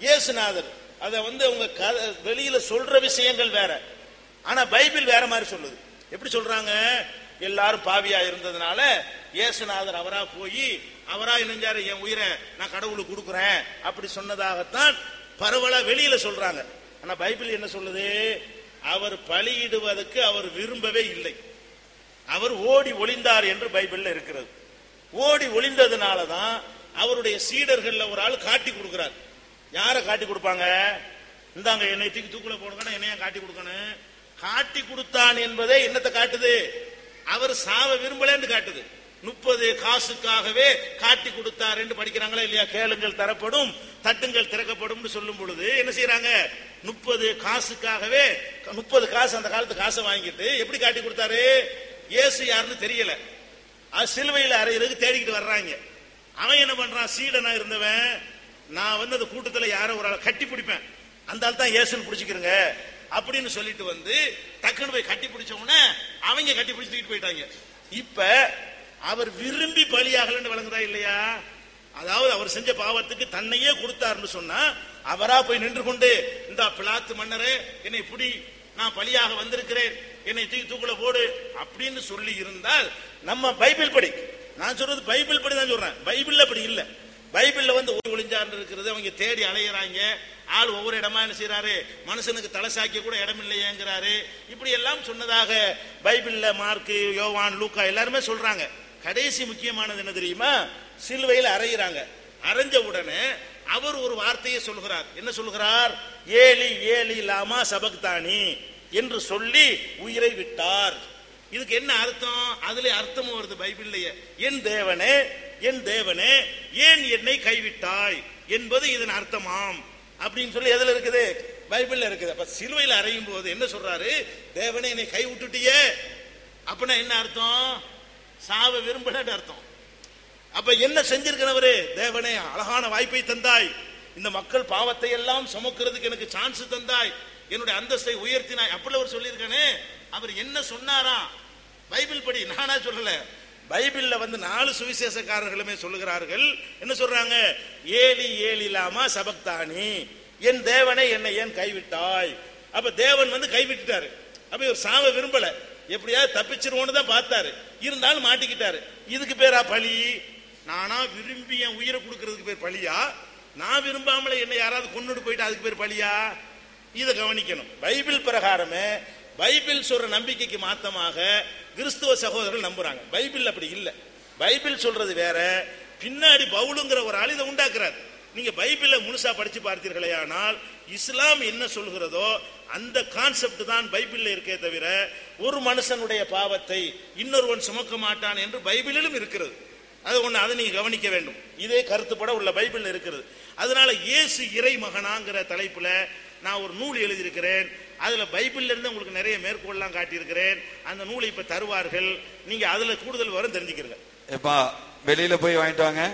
இயேசுநாதர். அதை வந்து அவங்க வெளியில சொல்ற விஷயங்கள் வேற. ஆனா பைபிள் வேற மாதிரி சொல்லுது. எப்படி சொல்றாங்க? எல்லாரும் பாவியா இருந்ததுனால இயேசுநாதர் அவரா போய் அவரா இணைஞ்சாரு என் உயிரை நான் கடவுளுக்கு கொடுக்குறேன். அப்படி சொன்னதாகத்தான் பரவலா வெளியில சொல்றாங்க. ஆனா பைபிள் என்ன சொல்லுது? அவர் பலியிடுவதற்கு அவர் விரும்பவே இல்லை. அவர் ஓடி ஒளிந்தார் என்று பைபிள்ல இருக்கிறது. ஓடி ஒளிந்ததுனால தான் அவருடைய சீடர்கள்ல ஒரு ஆள் காட்டி கொடுக்கிறார். யாரை காட்டி கொடுப்பாங்க? இந்தாங்க என்னை தூக்கி தூக்குல போடுங்க என்னைய காட்டி கொடுக்கணும்? காட்டி கொடுத்தான் என்பதே என்னத்தை காட்டுது? அவர் சாவ விரும்பலன்னு காட்டுது. முப்பது காசுக்காகவே காட்டி கொடுத்தார் என்று படிக்கிறாங்களா இல்லையா? கேளுங்கள் தரப்படும் தட்டுங்கள் திறக்கப்படும் சொல்லும் பொழுது என்ன செய்யறாங்க முப்பது காசுக்காகவே முப்பது காசு அந்த காலத்து காசை வாங்கிட்டு எப்படி காட்டி கொடுத்தாரு? இயேசு யாருன்னு தெரியல. அது சிலுவையில் அறையிறதுக்கு தேடிக்கிட்டு வர்றாங்க. அவன் என்ன பண்றான்? சீடனா இருந்தவன். நான் வந்து அந்த கூட்டத்தில் யாரோ ஒரு ஆள் கட்டி பிடிப்பேன். அந்த ஆள் தான் ஏசுன்னு பிடிச்சிக்கிறங்க. அப்படின்னு சொல்லிட்டு வந்து டக்குன்னு போய் கட்டி பிடிச்ச உடனே அவங்க கட்டி பிடிச்சிட்டு போயிட்டாங்க. இப்ப அவர் விரும்பி பலியாகலன்னு வழங்குதா இல்லையா? அதாவது அவர் செஞ்ச பாவத்துக்கு தன்னையே கொடுத்தாருன்னு சொன்னா அவரா போய் நின்று கொண்டு இந்த பிளாத்து மன்னரே என்னை புடி நான் பலியாக வந்திருக்கிறேன். என்னை தூக்கி தூக்குல போடு. அப்படின்னு சொல்லி இருந்தால் நம்ம பைபிள் படி. நான் சொல்றது பைபிள் படி தான் சொல்றேன். பைபிள் அப்படி இல்லை. பைபிள்ல வந்து ஓடி ஒளிஞ்சார்னு இருக்கிறது அவங்க தேடி அலையிறாங்க. ஆள் ஒவ்வொரு இடமா என்ன செய்யறாரு மனுஷனுக்கு தலைசாக்கி கூட இடம் இல்லையேங்கிறாரு. இப்படி எல்லாம் சொன்னதாக பைபிள்ல மார்க்கு யோவான் லூக்கா எல்லாருமே சொல்றாங்க. கடைசி முக்கியமானது என்ன தெரியுமா? சிலுவையில் அறையிறாங்க. அரைஞ்ச உடனே அவர் ஒரு வார்த்தையை சொல்கிறார். என்ன சொல்கிறார்? ஏலி ஏலி லாமா சபக்தானி என்று சொல்லி உயிரை விட்டார். இதுக்கு என்ன அர்த்தம்? அதுல அர்த்தமும் வருது பைபிள்லயே. என் தேவனே என் தேவனே ஏன் என்னை கைவிட்டாய் என்பது இதன் அர்த்தமாம். அப்படின்னு சொல்லி எதுல இருக்குது? பைபிள்ல இருக்குது. அப்ப சிலுவையில் அறையும் போது என்ன சொல்றாரு? தேவனே என்னை கை விட்டுட்டியே அப்படின்னா என்ன அர்த்தம்? சாவ விரும்பலன்னு அர்த்தம். அப்ப என்ன செஞ்சிருக்கிறவரு? தேவனே அழகான வாய்ப்பை தந்தாய். இந்த மக்கள் பாவத்தை எல்லாம் சுமக்கிறதுக்கு எனக்கு சான்ஸ் தந்தாய். என்னுடைய அந்தஸ்தை உயர்த்தினாய். அப்படி அவர் சொல்லியிருக்கானே. அவர் என்ன சொன்னாரா? பைபிள் படி நானா சொல்லல. பைபிள்ல வந்து நாலு சுவிசேஷக்காரர்களுமே சொல்லுகிறார்கள். என்ன சொல்றாங்க? ஏலி ஏலிலாமா சபக்தானி. என் தேவனை என்னை ஏன் கைவிட்டாய்? அப்ப தேவன் வந்து கைவிட்டுட்டாரு. அப்ப இவர் சாவ விரும்பல. எப்படியாவது தப்பிச்சிருவோன்னு தான் பார்த்தாரு. இருந்தாலும் மாட்டிக்கிட்டாரு. இதுக்கு பேரா பழி? நானா விரும்பி என் உயிரை கொடுக்கறதுக்கு பேர் பழியா? நான் விரும்பாமல என்ன யாராவது கொண்டுட்டு போயிட்டு அதுக்கு பேர் பழியா? இதை கவனிக்கணும். பைபிள் பிரகாரமே பைபிள் சொல்ற நம்பிக்கைக்கு மாத்தமாக கிறிஸ்துவ சகோதரர்கள் நம்புறாங்க. பைபிள் அப்படி இல்லை. பைபிள் சொல்றது வேற. பின்னாடி பவுலுங்கிற ஒரு ஆள் இதை உண்டாக்குறார். நீங்க பைபிள முழுசா படிச்சு பார்த்தீர்களே ஆனால் இஸ்லாம் என்ன சொல்கிறதோ அந்த கான்செப்ட் தான் பைபிள்ல இருக்கே தவிர ஒரு மனுஷனுடைய பாவத்தை இன்னொருவன் சுமக்க மாட்டான் என்று பைபிளிலும் இருக்கிறது. அது ஒண்ணு அதை நீங்க கவனிக்க வேண்டும். இதே கருத்துப்பட உள்ள பைபிள் இருக்கிறது. அதனால இயேசு இறை மகனாங்கிற தலைப்புல நான் ஒரு நூல் எழுதியிருக்கிறேன். அதுல பைபிள்ல இருந்து உங்களுக்கு நிறைய மேற்கோள்லாம் காட்டியிருக்கிறேன். அந்த நூலை இப்ப தருவார்கள். நீங்க அதுல கூடுதல் வரும் தெரிஞ்சுக்கிறீங்க. எப்பா வெளியில போய் வாங்கிட்டு வாங்க.